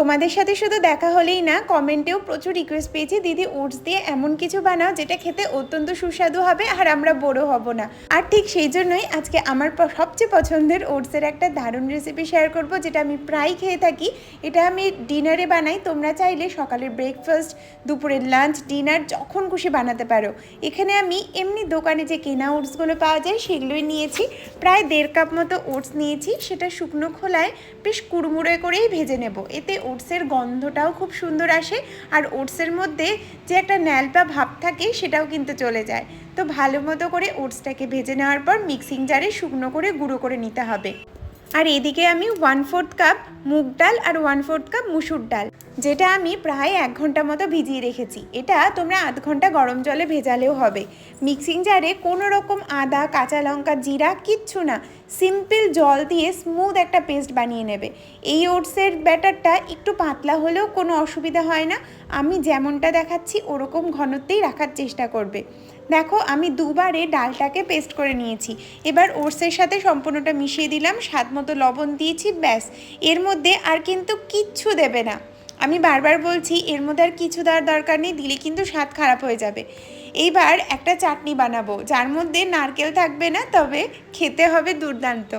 তোমাদের সাথে শুধু দেখা হলেই না, কমেন্টেও প্রচুর রিকোয়েস্ট পেয়েছি। দিদি ওটস দিয়ে এমন কিছু বানাও, যেটা খেতে অত্যন্ত সুস্বাদু হবে আর আমরা বড় হব না। আর ঠিক সেই জন্যই আজকে আমার সবচেয়ে পছন্দের ওটসের একটা দারুণ রেসিপি শেয়ার করব, যেটা আমি প্রায় খেয়ে থাকি। এটা আমি ডিনারে বানাই, তোমরা চাইলে সকালের ব্রেকফাস্ট দুপুরের লাঞ্চ ডিনার যখন খুশি বানাতে পারো। এখানে আমি এমনি দোকানে যে কেনা ওটসগুলো পাওয়া যায়, সেগুলোই নিয়েছি। প্রায় দেড় কাপ মতো ওটস নিয়েছি, সেটা শুকনো খোলায় বেশ কুড়মুড়ে করেই ভেজে নেব। এতে ওটসের গন্ধটাও খুব সুন্দর আসে আর ওটসের মধ্যে যে একটা ন্যালপা ভাব থাকে সেটাও কিন্তু চলে যায়। তো ভালো মতো করে ওটসটাকে ভেজে নেওয়ার পর মিক্সিং জারে শুকনো করে গুঁড়ো করে নিতে হবে। আর এদিকে আমি ওয়ান ফোর্থ কাপ মুগ ডাল আর ওয়ান ফোর্থ কাপ মুসুর ডাল। যেটা আমি প্রায় এক ঘণ্টা মতো ভিজিয়ে রেখেছি। এটা তোমরা আধ ঘণ্টা গরম জলে ভেজালেও হবে। মিক্সিং জারে কোনো রকম আদা, কাঁচা লঙ্কা, জিরা, কিচ্ছু না। সিম্পল জল দিয়ে স্মুথ একটা পেস্ট বানিয়ে নেবে। এই ওটসের ব্যাটারটা একটু পাতলা হলেও কোনো অসুবিধা হয় না। আমি যেমনটা দেখাচ্ছি, ওরকম ঘনত্বেই রাখার চেষ্টা করবে। দেখো, আমি দুবারে ডালটাকে পেস্ট করে নিয়েছি। এবার ওটসের সাথে সম্পূর্ণটা মিশিয়ে দিলাম, স্বাদ মতো লবণ দিয়েছি, ব্যাস। এর মধ্যে আর কিন্তু কিচ্ছু দেবে না। আমি বারবার বলছি, এর মধ্যে আর কিছু দেওয়ার দরকার নেই, দিলে কিন্তু স্বাদ খারাপ হয়ে যাবে। এইবার একটা চাটনি বানাবো, যার মধ্যে নারকেল থাকবে না, তবে খেতে হবে দুর্দান্ত।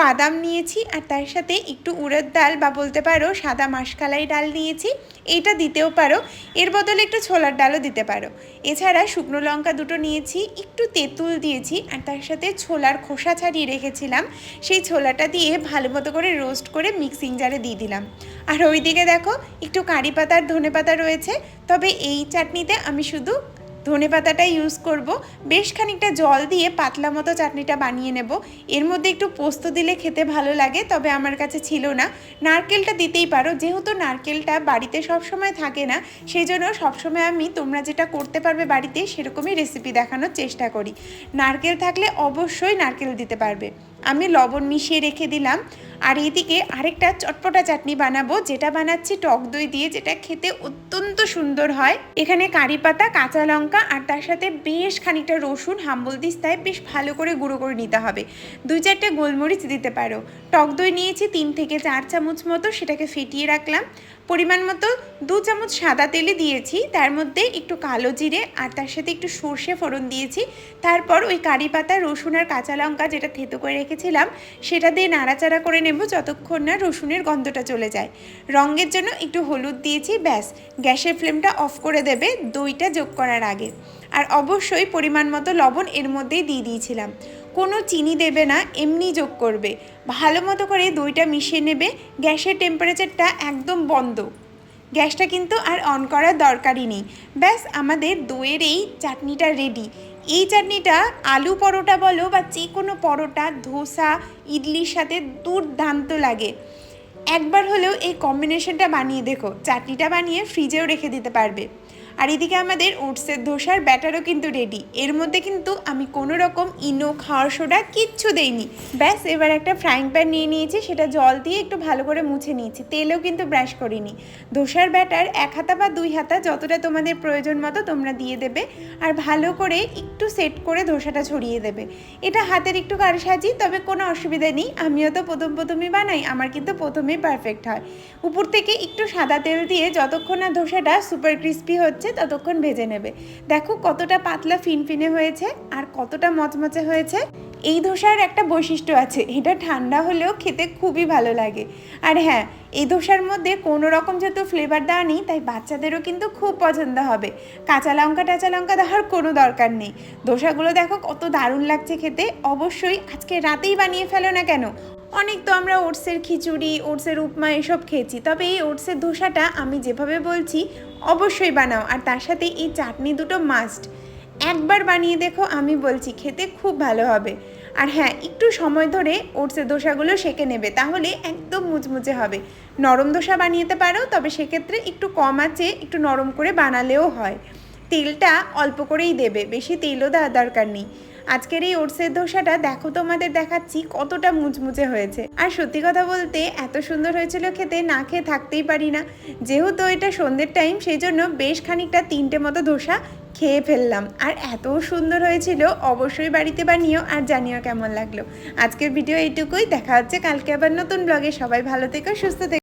বাদাম নিয়েছি, আর তার সাথে একটু উড়দ ডাল বা বলতে পারো সাদা মাসকালাই ডাল নিয়েছি, এইটা দিতেও পারো। এর বদলে একটু ছোলার ডালও দিতে পারো। এছাড়া শুকনো লঙ্কা দুটো নিয়েছি, একটু তেঁতুল দিয়েছি, আর তার সাথে ছোলার খোসা ছাড়িয়ে রেখেছিলাম। সেই ছোলাটা দিয়ে ভালো মতো করে রোস্ট করে মিক্সিং জারে দিয়ে দিলাম। আর ওইদিকে দেখো, একটু কারি পাতা আর ধনে পাতা রয়েছে, তবে এই চাটনিতে আমি শুধু ধনে পাতাটা ইউজ করব। বেশ খানিকটা জল দিয়ে পাতলা মতো চাটনিটা বানিয়ে নেব। এর মধ্যে একটু পোস্ত দিলে খেতে ভালো লাগে, তবে আমার কাছে ছিল না। নারকেলটা দিতেই পারো, যেহেতু নারকেলটা বাড়িতে সবসময় থাকে না সেই জন্য সবসময় আমি তোমরা যেটা করতে পারবে বাড়িতে সেরকমই রেসিপি দেখানোর চেষ্টা করি। নারকেল থাকলে অবশ্যই নারকেল দিতে পারবে। আমি লবণ মিশিয়ে রেখে দিলাম। আর এদিকে আরেকটা চটপটা চাটনি বানাবো, যেটা বানাচ্ছি টক দই দিয়ে, যেটা খেতে অত্যন্ত সুন্দর হয়। এখানে কারি পাতা, কাঁচা লঙ্কা, আর তার সাথে বেশ খানিকটা রসুন, হাম্বল দিস্তায় বেশ ভালো করে গুঁড়ো করে নিতে হবে। দুই চারটে গোলমরিচ দিতে পারো। টক দই নিয়েছি তিন থেকে চার চামচ মতো, সেটাকে ফেটিয়ে রাখলাম। পরিমাণ মতো দু চামচ সাদা তেলে দিয়েছি, তার মধ্যে একটু কালো জিরে, আর তার সাথে একটু সর্ষে ফোড়ন দিয়েছি। তারপর ওই কারি পাতা, রসুন আর কাঁচা লঙ্কা, যেটা থেতো করে রেখেছিলাম, সেটা দিয়ে নাড়াচাড়া করে নেব যতক্ষণ না রসুনের গন্ধটা চলে যায়। রঙের জন্য একটু হলুদ দিয়েছি, ব্যাস। গ্যাসের ফ্লেমটা অফ করে দেবে, দইটা যোগ করার আগে। আর অবশ্যই পরিমাণ মতো লবণ এর মধ্যেই দিয়ে দিয়েছিলাম। কোনো চিনি দেবে না, এমনি যোগ করবে। ভালো মতো করে দইটা মিশিয়ে নেবে, গ্যাসের টেম্পারেচারটা একদম বন্ধ। গ্যাসটা কিন্তু আর অন করার দরকারই নেই। ব্যাস, আমাদের দইয়ের এই চাটনিটা রেডি এই চাটনিটা আলু পরোটা বলো বা যে কোনো পরোটা, ধোসা, ইডলির সাথে দুর্দান্ত লাগে। একবার হলেও এই কম্বিনেশনটা বানিয়ে দেখো। চাটনিটা বানিয়ে ফ্রিজেও রেখে দিতে পারবে। আর এদিকে আমাদের ওটসের ধোসার ব্যাটারও কিন্তু রেডি এর মধ্যে কিন্তু আমি কোনো রকম ইনো, খাওয়ার সোডা কিচ্ছু দেইনি। ব্যাস, এবার একটা ফ্রাইং প্যান নিয়ে নিয়েছি, সেটা জল দিয়ে একটু ভালো করে মুছে নিয়েছি। তেলেও কিন্তু ব্রাশ করিনি। ধোসার ব্যাটার এক হাতা বা দুই হাতা যতটা তোমাদের প্রয়োজন মতো তোমরা দিয়ে দেবে, আর ভালো করে একটু সেট করে ধোসাটা ছড়িয়ে দেবে। এটা হাতের একটু কারসাজি, তবে কোনো অসুবিধা নেই। আমিও তো প্রথম প্রথমই বানাই, আমার কিন্তু প্রথমেই পারফেক্ট হয়। উপর থেকে একটু সাদা তেল দিয়ে যতক্ষণ না ধোসাটা সুপার ক্রিস্পি হচ্ছে ততক্ষণ ভেজে নেবে। দেখো কতটা পাতলা ফিনফিনে হয়েছে আর কতটা মচমচে হয়েছে। এই ধোসার একটা বৈশিষ্ট্য আছে, এটা ঠান্ডা হলেও খেতে খুবই ভালো লাগে। আর হ্যাঁ এই ধোসার মধ্যে কোনো রকম যেহেতু ফ্লেভার দেওয়া নেই, তাই বাচ্চাদেরও কিন্তু খুব পছন্দ হবে। কাঁচা লঙ্কা, টাচা লঙ্কা দেওয়ার কোনো দরকার নেই। ধোসাগুলো দেখো কত দারুণ লাগছে খেতে। অবশ্যই আজকে রাতেই বানিয়ে ফেলো না কেন? অনেক তো আমরা ওটসের খিচুড়ি, ওটসের উপমা এসব খেয়েছি। তবে এই ওটসের ধোসাটা আমি যেভাবে বলছি অবশ্যই বানাও। আর তার সাথে এই চাটনি দুটো মাস্ট একবার বানিয়ে দেখো, আমি বলছি খেতে খুব ভালো হবে। আর হ্যাঁ একটু সময় ধরে ওটসের দোসাগুলো সেকে নেবে, তাহলে একদম মুচমুচে হবে। নরম দোসা বানিয়েতে পারো, তবে সেক্ষেত্রে একটু কম আছে, একটু নরম করে বানালেও হয়। তেলটা অল্প করেই দেবে, বেশি তেলও দেওয়ার দরকার নেই। আজকের এই ওটসের ধোসাটা দেখো তোমাদের দেখাচ্ছি কতটা মুচমুচে হয়েছে। আর সত্যি কথা বলতে এত সুন্দর হয়েছিল খেতে, না খেয়ে থাকতেই পারি না। যেহেতু এটা সন্ধ্যের টাইম সেই জন্য বেশ খানিকটা তিনটে মতো ধোসা খেয়ে ফেললাম। আর এত সুন্দর হয়েছিল, অবশ্যই বাড়িতে বানিও আর জানিও কেমন লাগল। আজকের ভিডিও এইটুকুই, দেখা হচ্ছে কালকে আবার নতুন ব্লগে সবাই ভালো থেকো, সুস্থ থেকো।